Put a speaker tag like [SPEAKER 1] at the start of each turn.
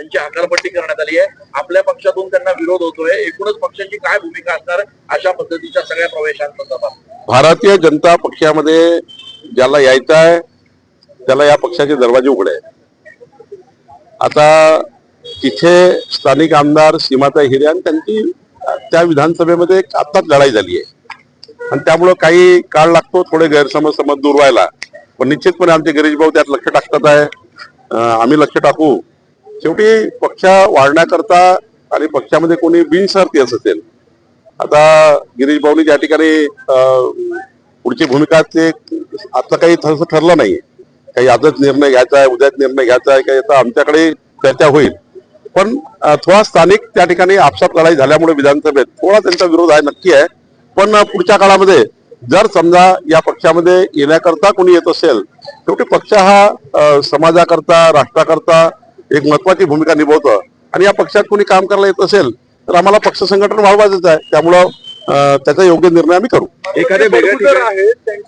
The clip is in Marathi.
[SPEAKER 1] त्यांची हकालपट्टी करण्यात आली आहे. आपल्या पक्षातून त्यांना विरोध होतोय. एकूणच पक्षाची काय भूमिका असणार अशा पद्धतीच्या सगळ्या प्रवेशांसंदर्भात.
[SPEAKER 2] भारतीय जनता पक्षामध्ये ज्याला यायचं आहे त्याला या पक्षाचे दरवाजे उघडे आता तिथे स्थानिक आमदार सीमाता हिरे आणि त्यांची त्या विधानसभेमध्ये आत्ताच लढाई झाली आहे. आणि त्यामुळं काही काळ लागतो थोडे गैरसमज समज दूर व्हायला. पण निश्चितपणे आमचे गिरीश भाऊ त्यात लक्ष टाकतात आहे. आम्ही लक्ष टाकू. शेवटी पक्ष वाढण्याकरता आणि पक्षामध्ये कोणी बिनशर्ती असं असेल. आता गिरीश भाऊनी ज्या ठिकाणी पुढची भूमिका ते आता काही तसं ठरलं नाही. काही आजच निर्णय घ्यायचा आहे उद्याच निर्णय घ्यायचा आहे काही आता आमच्याकडे चर्चा होईल. पण थोडा स्थानिक त्या ठिकाणी आपसात लढाई झाल्यामुळे विधानसभेत थोडा त्यांचा विरोध आहे नक्की आहे. पण पुढच्या काळामध्ये जर समजा या पक्षामध्ये येण्याकरता कोणी येत असेल शेवटी पक्ष हा समाजाकरता राष्ट्राकरता एक महत्वाची भूमिका निभवतो. आणि या पक्षात कोणी काम करायला येत असेल तर आम्हाला पक्ष संघटन वाढवायचंच आहे. त्यामुळं त्याचा योग्य निर्णय आम्ही करू.
[SPEAKER 1] एखाद्या वेगळ्या ठिकाणी